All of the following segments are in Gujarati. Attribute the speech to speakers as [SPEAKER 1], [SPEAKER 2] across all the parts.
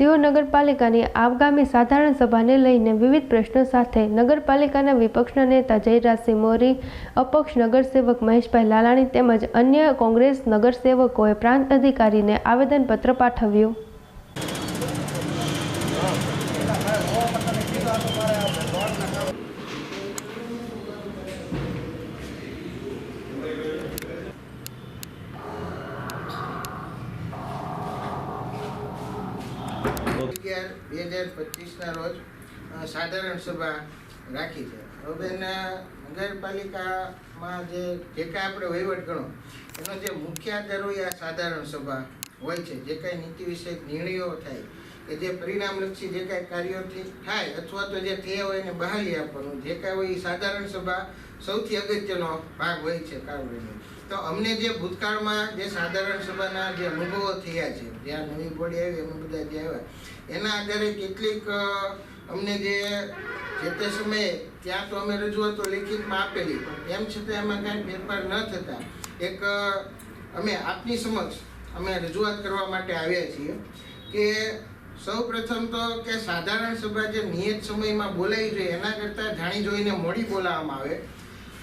[SPEAKER 1] સિંહો નગરપાલિકાની આગામી સાધારણ સભાને લઈને વિવિધ પ્રશ્નો સાથે નગરપાલિકાના વિપક્ષના નેતા જયરાજસિંહ મોરી, અપક્ષ નગરસેવક મહેશભાઈ લાલાણી તેમજ અન્ય કોંગ્રેસ નગરસેવકોએ પ્રાંત અધિકારીને આવેદનપત્ર પાઠવ્યું.
[SPEAKER 2] અગિયાર, બે હજાર પચીસના રોજ સાધારણ સભા રાખી છે. હવે નગરપાલિકામાં જે જે કાંઈ આપણે વહીવટ ગણો, એનો જે મુખ્ય આધાર હોય આ સાધારણ સભા હોય છે. જે કાંઈ નીતિ વિષયક નિર્ણયો થાય, કે જે પરિણામલક્ષી જે કાંઈ કાર્યો થાય, અથવા તો જે થયા હોય એને બહાલી આપવાનું, જે કાંઈ હોય એ સાધારણ સભા સૌથી અગત્યનો ભાગ હોય છે કારવડીનો તો અમને જે ભૂતકાળમાં જે સાધારણ સભાના જે અનુભવો થયા છે જ્યાં નવી બોડી આવી, અમે બધા જે આવ્યા, એના આધારે કેટલીક અમને જે જે તે સમયે ત્યાં તો અમે રજૂઆતો લેખિતમાં આપેલી, પણ એમ છતાં એમાં કાંઈ ફેરફાર ન થતા, એક અમે આપની સમક્ષ અમે રજૂઆત કરવા માટે આવ્યા છીએ કે સૌ પ્રથમ તો કે સાધારણ સભા જે નિયત સમયમાં બોલાવી જોઈએ, એના કરતાં જાણી જોઈને મોડી બોલાવવામાં આવે.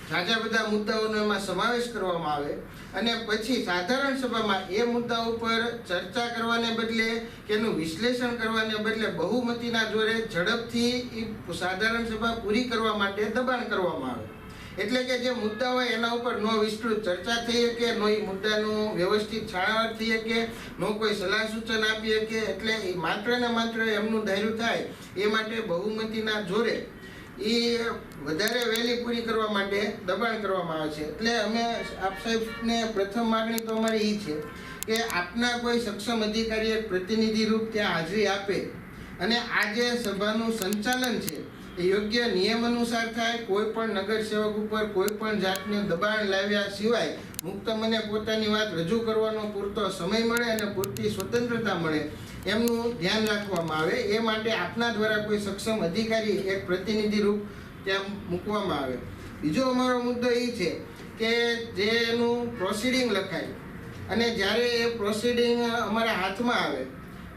[SPEAKER 2] ઝાઝા બધા મુદ્દાઓનો એમાં સમાવેશ કરવામાં આવે અને પછી સાધારણ સભામાં એ મુદ્દા ઉપર ચર્ચા કરવાને બદલે કે એનું વિશ્લેષણ કરવાને બદલે બહુમતીના જોરે ઝડપથી એ સાધારણ સભા પૂરી કરવા માટે દબાણ કરવામાં આવે. એટલે કે જે મુદ્દા હોય એના ઉપર નો વિસ્તૃત ચર્ચા થઈ શકે, નો એ મુદ્દાનું વ્યવસ્થિત છાણાવટ થઈ શકે, નો કોઈ સલાહ સૂચન આપી શકે, એટલે માત્ર ને માત્ર એમનું ધાર્યું થાય એ માટે બહુમતીના જોરે એ વધારે વહેલી પૂરી કરવા માટે દબાણ કરવામાં આવે છે. એટલે અમે આપ સાહેબને પ્રથમ માગણી તો અમારી એ છે કે આપના કોઈ સક્ષમ અધિકારી પ્રતિનિધિ રૂપ ત્યાં હાજરી આપે અને આ જે સભાનું સંચાલન છે, એ યોગ્ય નિયમ અનુસાર થાય, કોઈ પણ નગરસેવક ઉપર કોઈ પણ જાતને દબાણ લાવ્યા સિવાય મુક્ત મને પોતાની વાત રજૂ કરવાનો પૂરતો સમય મળે અને પૂરતી સ્વતંત્રતા મળે એમનું ધ્યાન રાખવામાં આવે. એ માટે આપના દ્વારા કોઈ સક્ષમ અધિકારી, એક પ્રતિનિધિ રૂપ ત્યાં મૂકવામાં આવે. બીજો અમારો મુદ્દો એ છે કે જે એનું પ્રોસિડિંગ લખાય અને જ્યારે એ પ્રોસિડિંગ અમારા હાથમાં આવે,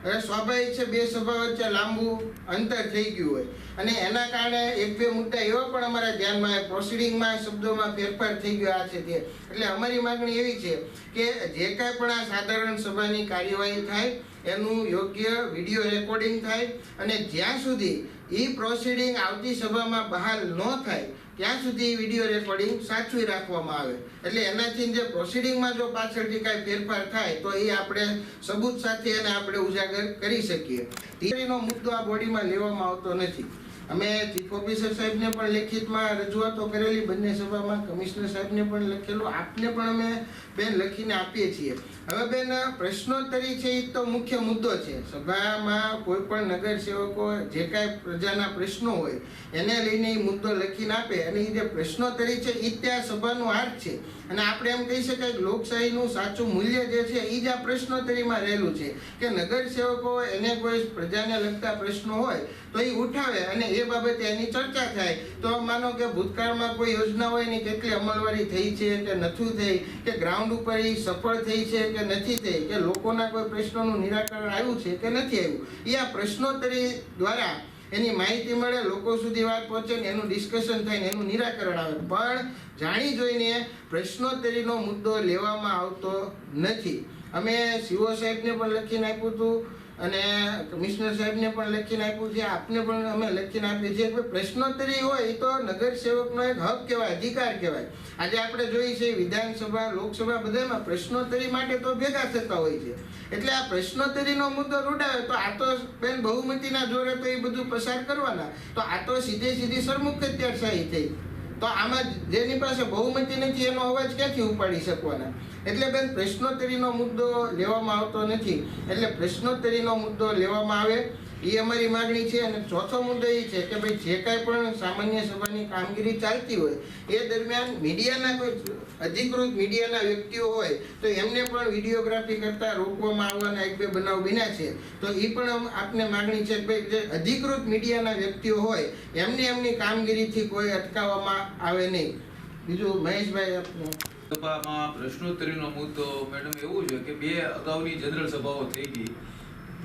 [SPEAKER 2] હવે સ્વાભાવિક છે બે સભા વચ્ચે લાંબુ અંતર થઈ ગયું હોય. અને એના કારણે એક બે મુદ્દા એવા પણ અમારા ધ્યાનમાં આવે. પ્રોસિડિંગમાં શબ્દોમાં ફેરફાર થઈ ગયો આ છે તે. એટલે અમારી માગણી એવી છે કે જે કાંઈ પણ આ સાધારણ સભાની કાર્યવાહી થાય એનું યોગ્ય વીડિયો રેકોર્ડિંગ થાય અને જ્યાં સુધી એ પ્રોસિડિંગ આવતી સભામાં બહાર ન થાય, ત્યાં સુધી વીડિયો રેકોર્ડિંગ સાચવી રાખવામાં આવે. એટલે એનાથી જે પ્રોસિડિંગમાં જો પાછળથી કાંઈ ફેરફાર થાય, તો એ આપણે સબૂત સાથે એને આપણે ઉજાગર કરી શકીએ. તિજોરીનો મુદ્દો આ બોડીમાં લેવામાં આવતો નથી. અમે ચીફ સાહેબને પણ લેખિતમાં રજૂઆતો કરેલી, બંને સભામાં કમિશનર સાહેબને પણ લખેલું. આપને પણ અમે બેન લખીને આપીએ છીએ. હવે બેન, પ્રશ્નોત્તરી છે એ તો મુખ્ય મુદ્દો છે. સભામાં કોઈ પણ નગરસેવકો જે કાંઈ પ્રજાના પ્રશ્નો હોય, એને લઈને એ મુદ્દો લખીને આપે. અને એ જે પ્રશ્નોત્તરી છે એ ત્યાં સભાનું હાથ છે. અને આપણે એમ કહી શકાય કે લોકશાહીનું સાચું મૂલ્ય જે છે એ જ આ પ્રશ્નોત્તરીમાં રહેલું છે. કે નગરસેવકો એને કોઈ પ્રજાને લગતા પ્રશ્નો હોય, તો એ ઉઠાવે. અને એ બાબતે એની ચર્ચા થાય. તો માનો કે ભૂતકાળમાં કોઈ યોજના હોય એની કેટલી અમલવારી થઈ છે કે નથી થઈ, કે ગ્રાઉન્ડ ઉપર એ સફળ થઈ છે કે નથી થઈ, કે લોકોના કોઈ પ્રશ્નોનું નિરાકરણ આવ્યું છે કે નથી આવ્યું, એ આ પ્રશ્નોત્તરી દ્વારા એની માહિતી મળે, લોકો સુધી વાત પહોંચે ને એનું ડિસ્કશન થાય ને એનું નિરાકરણ આવે. પણ જાણી જોઈને પ્રશ્નોત્તરીનો મુદ્દો લેવામાં આવતો નથી. અમે સીઓ સાહેબને પણ લખીને આપ્યું હતું અને કમિશનર સાહેબને પણ લખીને આપ્યું છે. આપને પણ અમે લખીને આપીએ છીએ કે પ્રશ્નોત્તરી હોય એ તો નગર સેવકનો એક હક કહેવાય, અધિકાર કહેવાય. આજે આપણે જોઈએ છીએ વિધાનસભા, લોકસભા બધામાં પ્રશ્નોત્તરી માટે તો ભેગા થતા હોય છે. એટલે આ પ્રશ્નોત્તરીનો મુદ્દો રૂડાવે તો આ તો બેન બહુમતીના જોરે તો એ બધું પસાર કરવાના. તો આ તો સીધે સીધી સરમુખ અત્યારશાહી થઈ. તો આમાં જેની પાસે બહુમતી નથી એનો અવાજ ક્યાંથી ઉપાડી શકવાના? એટલે બેન, પ્રશ્નોત્તરીનો મુદ્દો લેવામાં આવતો નથી. એટલે પ્રશ્નોત્તરીનો મુદ્દો લેવામાં આવે એ અમારી માગણી છે અને ચોથો મુદ્દો એ છે કે ભાઈ જે કાંઈ પણ સામાન્ય સભાની કામગીરી ચાલતી હોય, એ દરમિયાન મીડિયાના કોઈ અધિકૃત મીડિયાના વ્યક્તિઓ હોય, તો એમને પણ વિડીયોગ્રાફી કરતા રોકવામાં આવવાના એક બે બનાવ બન્યા છે. તો એ પણ આપને માગણી છે કે ભાઈ જે અધિકૃત મીડિયાના વ્યક્તિઓ હોય, એમને એમની કામગીરીથી કોઈ અટકાવવામાં આવે નહીં. બીજું મહેશભાઈ, આપનું?
[SPEAKER 3] સભામાં પ્રશ્નોત્તરીનો મુદ્દો, મેડમ, એવું છે કે બે અગાઉની જનરલ સભાઓ થઈ ગઈ.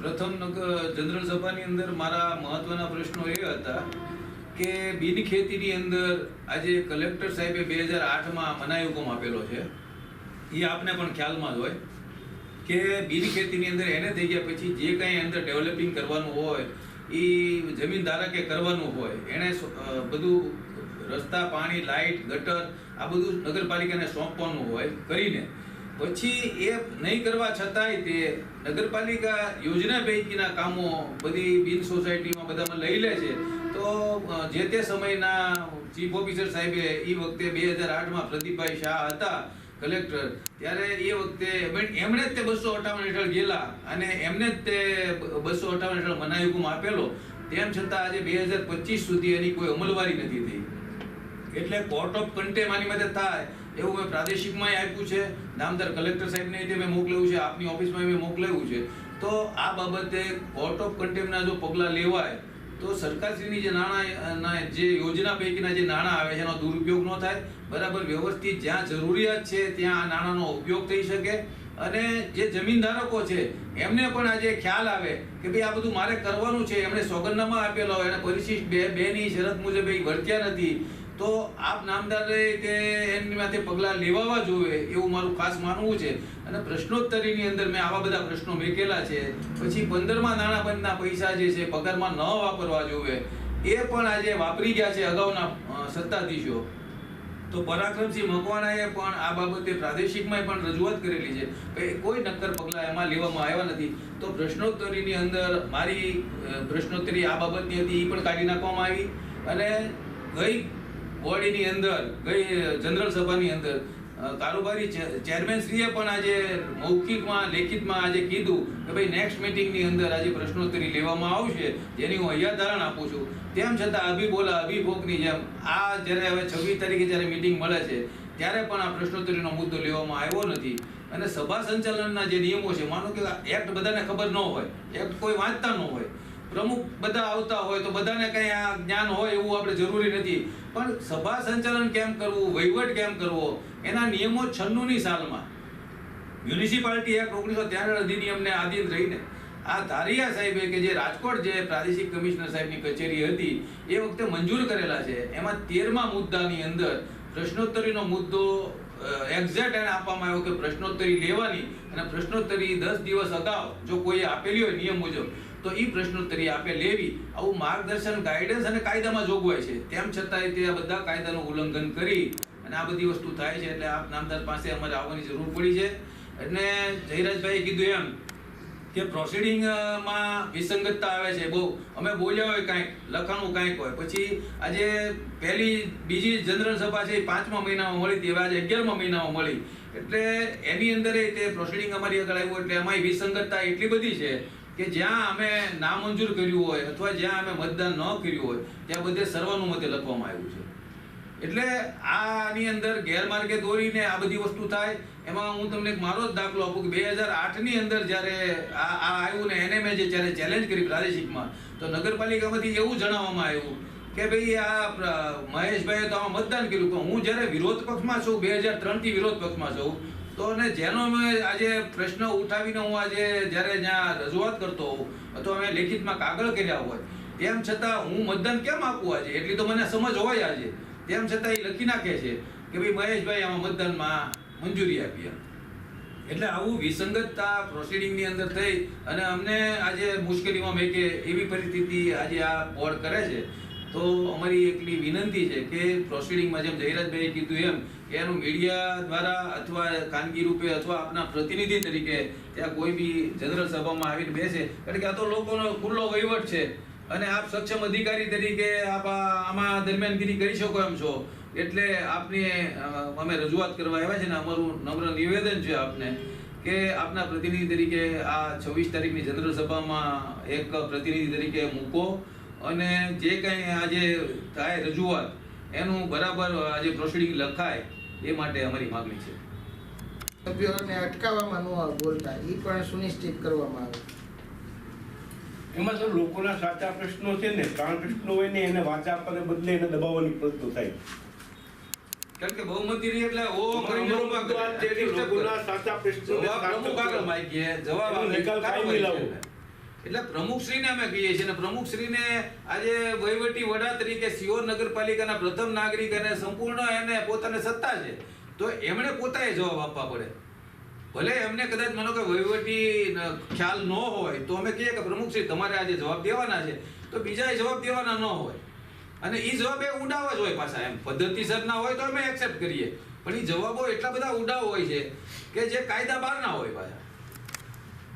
[SPEAKER 3] પ્રથમ જનરલ સભાની અંદર મારા મહત્વના પ્રશ્નો એ હતા કે બિન ખેતીની અંદર આજે કલેક્ટર સાહેબે બે હજાર આઠમાં મનાઈ હુકમ આપેલો છે. એ આપને પણ ખ્યાલમાં જ હોય કે બિન ખેતીની અંદર એને થઈ ગયા પછી જે કાંઈ અંદર ડેવલપિંગ કરવાનું હોય એ જમીન ધારકે કરવાનું હોય એણે બધું રસ્તા, પાણી લાઇટ ગટર આ બધું નગરપાલિકાને સોંપવાનું હોય કરીને પછી એ નહીં કરવા છતાંય તે નગરપાલિકા યોજના પૈકીના કામો બધી બિન સોસાયટીમાં બધામાં લઈ લે છે. તો જે તે સમયના ચીફ ઓફિસર સાહેબે એ વખતે બે હજાર આઠમાં પ્રદીપભાઈ શાહ હતા, કલેક્ટર, ત્યારે એ વખતે એમણે- જ તે બસો અઠાવન હેઠળ ગયેલા અને એમને જ તે બસો અઠાવન હેઠળ મનાઈ આપેલો. તેમ છતાં આજે બે હજાર પચીસ સુધી એની કોઈ અમલવારી નથી થઈ. એટલે કોર્ટ ઓફ કન્ટેમ આની માટે થાય. એવું મેં પ્રાદેશિકમાં આપ્યું છે. નામદાર કલેક્ટર સાહેબને તે મેં મોકલ્યું છે, આપની ઓફિસમાં મેં મોકલેલું છે. તો આ બાબતે કોર્ટ ઓફ કન્ટેમના જો પગલાં લેવાય, તો સરકારશ્રીની જે નાણાં જે યોજના પૈકીના જે નાણાં આવે છે, એનો દુરુપયોગ ન થાય. બરાબર, વ્યવસ્થિત જ્યાં જરૂરિયાત છે, ત્યાં આ નાણાંનો ઉપયોગ થઈ શકે. અને જે જમીનધારકો છે, એમને પણ આજે ખ્યાલ આવે કે ભાઈ આ બધું મારે કરવાનું છે. એમણે સોગંદનામા આપેલો અને પરિશિષ્ટ બે, બેની શરત મુજબ એ વર્ત્યા નથી. તો આપ નામદારે કે એમની માથે પગલાં લેવાવા જોઈએ એવું મારું ખાસ માનવું છે. અને પ્રશ્નોત્તરીની અંદર મેં આવા બધા પ્રશ્નો મેકેલા છે. પછી પંદરમાં નાણાંપંચના પૈસા જે છે, પગારમાં ન વાપરવા જોઈએ. એ પણ આજે વાપરી ગયા છે અગાઉના સત્તાધીશો. તો પરાક્રમસિંહ મકવાણાએ પણ આ બાબતે પ્રાદેશિકમાં પણ રજૂઆત કરેલી છે કે કોઈ નક્કર પગલાં એમાં લેવામાં આવ્યા નથી. તો પ્રશ્નોત્તરીની અંદર મારી પ્રશ્નોત્તરી આ બાબતની હતી એ પણ કાઢી નાખવામાં આવી. અને ગઈ બોડીની અંદર, ગઈ, જનરલ સભાની અંદર કારોબારી ચેરમેનશ્રીએ ચેરમેન પણ આજે મૌખિકમાં, લેખિતમાં આજે કીધું કે ભાઈ નેક્સ્ટ મિટિંગની અંદર આજે પ્રશ્નોત્તરી લેવામાં આવશે, જેની હું અહીંયા ધારણ આપું છું. તેમ છતાં અભી બોલા, અભી ભોગની જેમ, આ જ્યારે હવે છવ્વીસ તારીખે જ્યારે મિટિંગ મળે છે, ત્યારે પણ આ પ્રશ્નોત્તરીનો મુદ્દો લેવામાં આવ્યો નથી. અને સભા સંચાલનના જે નિયમો છે, માનો કે એક્ટ બધાને ખબર ન હોય એક્ટ કોઈ વાંચતા ન હોય, પ્રમુખ બધા આવતા હોય તો બધાને કંઈ આ જ્ઞાન હોય એવું આપણે જરૂરી નથી. પણ સભા સંચાલન કેમ કરવું, વહીવટ કેમ કરવો, એના નિયમો છન્નુની સાલમાં. મ્યુનિસિપાલિટી એક્ટ ઓગણીસો ત્યાર અધિનિયમને આધીન રહીને, આ ધારિયા સાહેબે કે જે રાજકોટ જે પ્રાદેશિક કમિશનર સાહેબની કચેરી હતી, એ વખતે મંજૂર કરેલા છે. એમાં તેરમા મુદ્દાની અંદર પ્રશ્નોત્તરીનો મુદ્દો એક્ઝેક્ટ એને આપવામાં આવ્યો કે પ્રશ્નોત્તરી લેવાની અને પ્રશ્નોત્તરી દસ દિવસ અગાઉ જો કોઈએ આપેલી હોય નિયમ મુજબ તો એ પ્રશ્નોત્તરી આપે લેવી. આવું માર્ગદર્શન ગાઈડન્સ અને કાયદામાં જોગવાય છે. તેમ છતાંય તે આ બધા કાયદાનું ઉલ્લંઘન કરી અને આ બધી વસ્તુ થાય છે એટલે આપ નામદાર પાસે અમારે આવવાની જરૂર પડી છે. એટલે જયરાજભાઈએ કીધું એમ કે પ્રોસિડિંગમાં વિસંગતતા આવે છે. બહુ. અમે બોલ્યા હોય કાંઈક, લખાણું કાંઈક હોય. પછી આજે પહેલી, બીજી જનરલ સભા છે એ પાંચમા મહિનામાં મળી હતી. હવે આજે અગિયારમા મહિનામાં મળી. એટલે એની અંદર તે પ્રોસિડિંગ અમારી આગળ આવ્યું. એટલે એમાં વિસંગતતા એટલી બધી છે કે જ્યાં અમે નામંજૂર કર્યું હોય અથવા જ્યાં અમે મતદાન ન કર્યું હોય, ત્યાં બધે સર્વાનુમતે લખવામાં આવ્યું છે. એટલે આની અંદર ગેરમાર્ગે દોરીને આ બધી વસ્તુ થાય, એમાં હું તમને એક મારો જ દાખલો આપું કે બે હજાર આઠની અંદર જ્યારે આ આ આવ્યું ને એને મેં જે જ્યારે ચેલેન્જ કરી પ્રાદેશિકમાં, તો નગરપાલિકામાંથી એવું જણાવવામાં આવ્યું કે ભાઈ આ મહેશભાઈએ તો આમાં મતદાન કર્યું, પણ હું જ્યારે વિરોધ પક્ષમાં છું, બે હજાર ત્રણથી વિરોધ પક્ષમાં છું તો અને જેનો મેં આજે પ્રશ્ન ઉઠાવીને હું આજે જ્યારે ત્યાં રજૂઆત કરતો હોઉં, અથવા મેં લેખિતમાં કાગળ કર્યા હોય, તેમ છતાં હું મતદાન કેમ આપું આજે? એટલી તો મને સમજ હોય આજે. તેમ છતાં એ લખી નાખે છે કે ભાઈ મહેશભાઈ આમાં મતદાનમાં મંજૂરી આપી એમ. એટલે આવું વિસંગતતા પ્રોસિડિંગની અંદર થઈ અને અમને આજે મુશ્કેલીમાં મેં એવી પરિસ્થિતિ આજે આ બોર્ડ કરે છે. તો અમારી એકલી વિનંતી છે કે પ્રોસિડિંગમાં જેમ જયરાજભાઈએ કીધું એમ એનું મીડિયા દ્વારા અથવા ખાનગી રૂપે અથવા આપના પ્રતિનિધિ તરીકે ત્યાં કોઈ બી જનરલ સભામાં આવીને બેસે. કારણ કે આ તો લોકોનો ખુલ્લો વહીવટ છે. અને આપ સક્ષમ અધિકારી તરીકે આપ આમાં દરમિયાનગીરી કરી શકો એમ છો. એટલે આપને અમે રજૂઆત કરવા આવ્યા છે ને અમારું નમ્ર નિવેદન છે આપને કે આપના પ્રતિનિધિ તરીકે આ છવ્વીસ તારીખની જનરલ સભામાં એક પ્રતિનિધિ તરીકે મૂકો. અને જે કંઈ આજે થાય રજૂઆત એનું બરાબર આજે પ્રોસિડિંગ લખાય એ માટે અમારી માગણી છે
[SPEAKER 2] સભ્યોને અટકાવવામાં ન આવે બોલતા એ પણ સુનિશ્ચિત કરવામાં આવે
[SPEAKER 4] એમાં સર લોકોના સાચા પ્રશ્નો છે ને પ્રાણ પ્રશ્નો હોય ને એને વાચા પર બદલે એને દબાવવાની પ્રયત્ન થાય
[SPEAKER 3] કારણ કે બહુમતી રહી એટલે ઓ કરીને
[SPEAKER 4] મુદ્દો
[SPEAKER 3] કરે.
[SPEAKER 4] લોકોના સાચા પ્રશ્નો
[SPEAKER 3] જવાબ પ્રમુખ આગળ. માગીએ જવાબ
[SPEAKER 4] નિકાલ
[SPEAKER 3] કાઈ
[SPEAKER 4] લાવો.
[SPEAKER 3] એટલે પ્રમુખશ્રીને અમે કહીએ છીએ અને પ્રમુખશ્રીને આજે વહીવટી વડા તરીકે સિયોર નગરપાલિકાના પ્રથમ નાગરિક અને સંપૂર્ણ એને પોતાને સત્તા છે. તો એમણે પોતાએ જવાબ આપવા પડે. ભલે એમને કદાચ માનો કે વહીવટી ખ્યાલ ન હોય, તો અમે કહીએ કે પ્રમુખશ્રી તમારે આજે જવાબ દેવાના છે. તો બીજાએ જવાબ દેવાના ન હોય. અને એ જવાબ એ ઉડાવ જ હોય પાછા એમ. પદ્ધતિસર ના હોય તો અમે એક્સેપ્ટ કરીએ. પણ એ જવાબો એટલા બધા ઉડાવ હોય છે કે જે કાયદા બહારના હોય પાછા.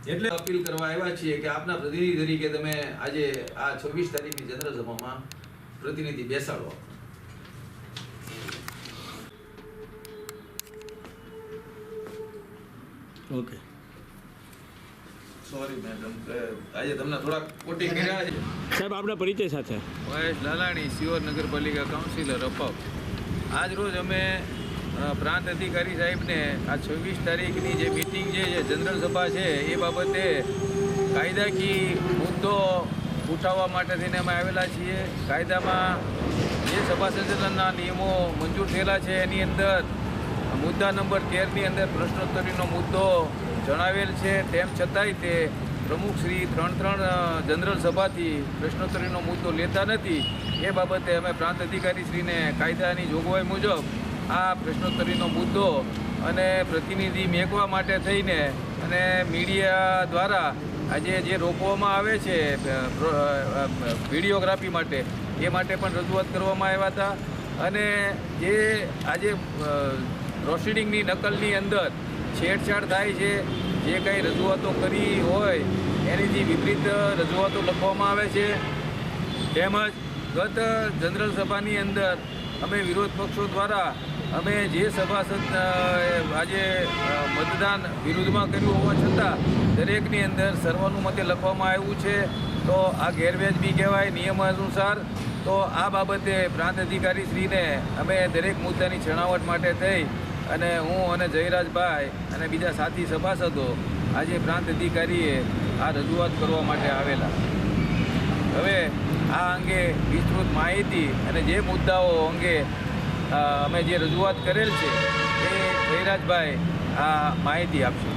[SPEAKER 3] એટલે અપીલ કરવા આવ્યા છીએ કે આપના પ્રતિનિધિ તરીકે તમે આજે આ છવ્વીસ તારીખની જનરલ પ્રતિનિધિ બેસાડો.
[SPEAKER 4] ઓકે.
[SPEAKER 3] સોરી મેડમ આજે તમને થોડાક કોટી કર્યા છે.
[SPEAKER 4] સાહેબ આપના પરિચય સાથે.
[SPEAKER 3] મહેશ લાલાણી સિયોર નગરપાલિકા કાઉન્સિલર અપાવ આજ રોજ અમે પ્રાંત અધિકારી સાહેબને આ છવ્વીસ તારીખની જે મિટિંગ છે જે જનરલ સભા છે, એ બાબતે કાયદાકીય મુદ્દો ઉઠાવવા માટે થઈને અમે આવેલા છીએ. કાયદામાં જે સભા સંચાલનના નિયમો મંજૂર થયેલા છે, એની અંદર મુદ્દા નંબર તેરની અંદર પ્રશ્નોત્તરીનો મુદ્દો જણાવેલ છે. તેમ છતાંય તે પ્રમુખશ્રી ત્રણ ત્રણ જનરલ સભાથી પ્રશ્નોત્તરીનો મુદ્દો લેતા નથી. એ બાબતે અમે પ્રાંત અધિકારીશ્રીને કાયદાની જોગવાઈ મુજબ આ પ્રશ્નોત્તરીનો મુદ્દો અને પ્રતિનિધિ મેકવા માટે થઈને અને મીડિયા દ્વારા આજે જે રોકવામાં આવે છે વિડીયોગ્રાફી માટે, એ માટે પણ રજૂઆત કરવામાં આવ્યા હતા. અને જે આજે પ્રોસિડિંગની નકલની અંદર છેડછાડ થાય છે, જે કંઈ રજૂઆતો કરી હોય, એની જે વિપરીત રજૂઆતો લખવામાં આવે છે. તેમજ ગત જનરલ સભાની અંદર અમે વિરોધ પક્ષો દ્વારા અમે જે સભાસદ આજે મતદાન વિરુદ્ધમાં કર્યું હોવા છતાં દરેકની અંદર સર્વાનુમતે લખવામાં આવ્યું છે. તો આ ગેરવ્યાજબી કહેવાય નિયમ અનુસાર તો આ બાબતે પ્રાંત અધિકારી શ્રીને અમે દરેક મુદ્દાની છણાવટ માટે થઈ અને હું અને જયરાજભાઈ અને બીજા સાથી સભાસદો આજે પ્રાંત અધિકારીએ આ રજૂઆત કરવા માટે આવેલા. હવે આ અંગે વિસ્તૃત માહિતી અને જે મુદ્દાઓ અંગે અમે જે રજૂઆત કરેલ છે એ જયરાજભાઈ આ માહિતી આપશે.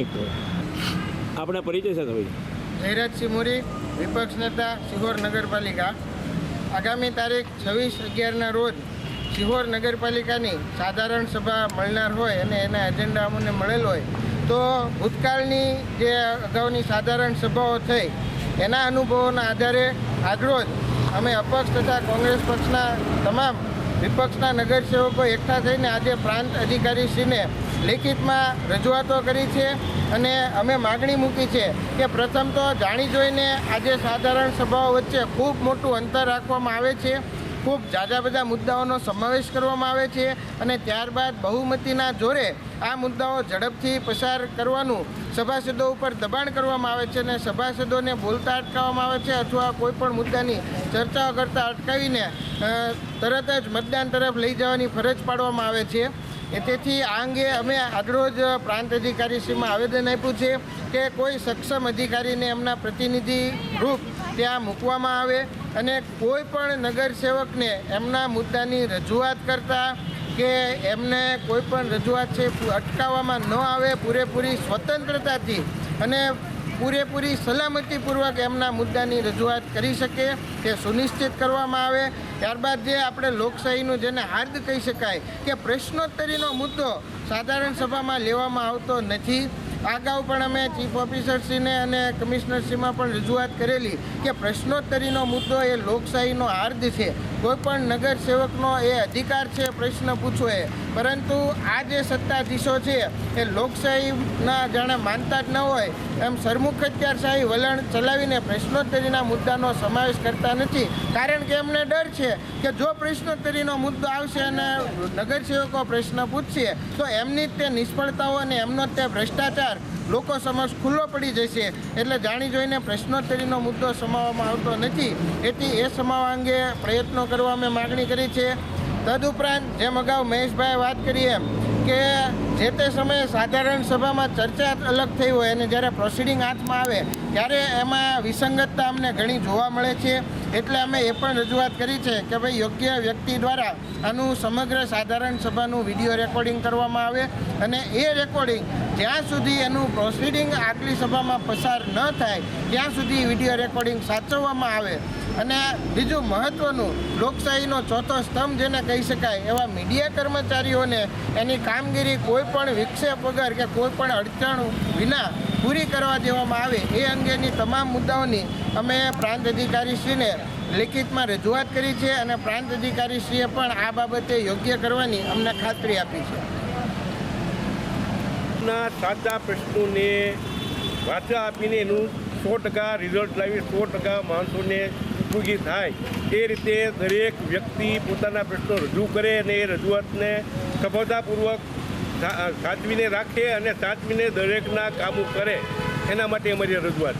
[SPEAKER 4] એક આપણા પરિચય સાથે ભાઈ.
[SPEAKER 2] જયરાજસિંહ મોરી વિપક્ષ નેતા સિહોર નગરપાલિકા. આગામી તારીખ છવ્વીસ અગિયારના રોજ સિહોર નગરપાલિકાની સાધારણ સભા મળનાર હોય અને એના એજન્ડા અમને મળેલ હોય તો ભૂતકાળની જે અગાઉની સાધારણ સભાઓ થઈ એના અનુભવોના આધારે આજરોજ અમે અપક્ષ તથા કોંગ્રેસ પક્ષના તમામ વિપક્ષના નગરસેવકો એકઠા થઈને આજે પ્રાંત અધિકારીશ્રીને લેખિતમાં રજૂઆતો કરી છે અને અમે માગણી મૂકી છે કે પ્રથમ તો જાણી જોઈને આજે સાધારણ સભાઓ વચ્ચે ખૂબ મોટું અંતર રાખવામાં આવે છે. ખૂબ જાજા બધા મુદ્દાઓનો સમાવેશ કરવામાં આવે છે અને ત્યારબાદ બહુમતીના જોરે આ મુદ્દાઓ ઝડપથી પસાર કરવાનું સભાસદો ઉપર દબાણ કરવામાં આવે છે અને સભાસદોને બોલતા અટકાવવામાં આવે છે અથવા કોઈપણ મુદ્દાની ચર્ચાઓ કરતાં અટકાવીને તરત જ મતદાન તરફ લઈ જવાની ફરજ પાડવામાં આવે છે. તેથી આ અંગે અમે આજરોજ પ્રાંત અધિકારીશ્રીમાં આવેદન આપ્યું છે કે કોઈ સક્ષમ અધિકારીને એમના પ્રતિનિધિ રૂપ ત્યાં મૂકવામાં આવે. અને કોઈ પણ નગરસેવકને એમના મુદ્દાની રજૂઆત કરતા કે એમને કોઈ પણ રજૂઆત છે અટકાવવામાં ન આવે, પૂરેપૂરી સ્વતંત્રતાથી અને પૂરેપૂરી સલામતીપૂર્વક એમના મુદ્દાની રજૂઆત કરી શકે, તે સુનિશ્ચિત કરવામાં આવે. ત્યારબાદ જે આપણે લોકશાહીનું જેને હાર્દ કહી શકાય કે પ્રશ્નોત્તરીનો મુદ્દો સાધારણ સભામાં લેવામાં આવતો નથી. અગાઉ પણ અમે ચીફ ઓફિસરશ્રીને અને કમિશનરશ્રીમાં પણ રજૂઆત કરેલી કે પ્રશ્નોત્તરીનો મુદ્દો એ લોકશાહીનો હાર્દ છે. કોઈપણ નગરસેવકનો એ અધિકાર છે પ્રશ્ન પૂછવો એ. પરંતુ આ જે સત્તાધીશો છે, એ લોકશાહીના જાણે માનતા જ ન હોય એમ સરમુખત્યારશાહી વલણ ચલાવીને પ્રશ્નોત્તરીના મુદ્દાનો સમાવેશ કરતા નથી. કારણ કે એમને ડર છે કે જો પ્રશ્નોત્તરીનો મુદ્દો આવશે અને નગરસેવકો પ્રશ્ન પૂછશે, તો એમની તે નિષ્ફળતાઓ અને એમનો તે ભ્રષ્ટાચાર લોકો સમક્ષ ખુલ્લો પડી જશે એટલે જાણી જોઈને પ્રશ્નોત્તરીનો મુદ્દો સમાવવામાં આવતો નથી. એથી એ સમાવવા અંગે પ્રયત્નો કરવા અમે માગણી કરી છે. તદુપરાંત જેમ અગાઉ મહેશભાઈએ વાત કરી એમ કે જે તે સમયે સાધારણ સભામાં ચર્ચા અલગ થઈ હોય અને જ્યારે પ્રોસિડિંગ હાથમાં આવે ત્યારે એમાં વિસંગતતા અમને ઘણી જોવા મળે છે. એટલે અમે એ પણ રજૂઆત કરી છે કે ભાઈ યોગ્ય વ્યક્તિ દ્વારા આનું સમગ્ર સાધારણ સભાનું વીડિયો રેકોર્ડિંગ કરવામાં આવે અને એ રેકોર્ડિંગ જ્યાં સુધી એનું પ્રોસિડિંગ આગલી સભામાં પસાર ન થાય, ત્યાં સુધી વીડિયો રેકોર્ડિંગ સાચવવામાં આવે અને બીજું મહત્ત્વનું લોકશાહીનો ચોથો સ્તંભ જેને કહી શકાય, એવા મીડિયા કર્મચારીઓને એની કામગીરી કોઈ પણ વિક્ષેપ વગર કે કોઈ પણ અડચણ વિના પૂરી કરવા દેવામાં આવે, એ અંગેની તમામ મુદ્દાઓની અમે પ્રાંત અધિકારીશ્રીને લેખિતમાં રજૂઆત કરી છે અને પ્રાંત અધિકારીશ્રીએ પણ આ બાબતે યોગ્ય કરવાની અમને ખાતરી આપી છે.
[SPEAKER 4] ના, સાચા પ્રશ્નોને વાચા આપીને એનું સો ટકા રિઝલ્ટ લાવી સો ટકા માણસોને ઉપયોગી થાય. એ રીતે દરેક વ્યક્તિ પોતાના પ્રશ્નો રજૂ કરે અને એ રજૂઆતને સફળતાપૂર્વક સાચવીને રાખે અને સાચવીને દરેકના કામો કરે. એના માટે અમારી રજૂઆત.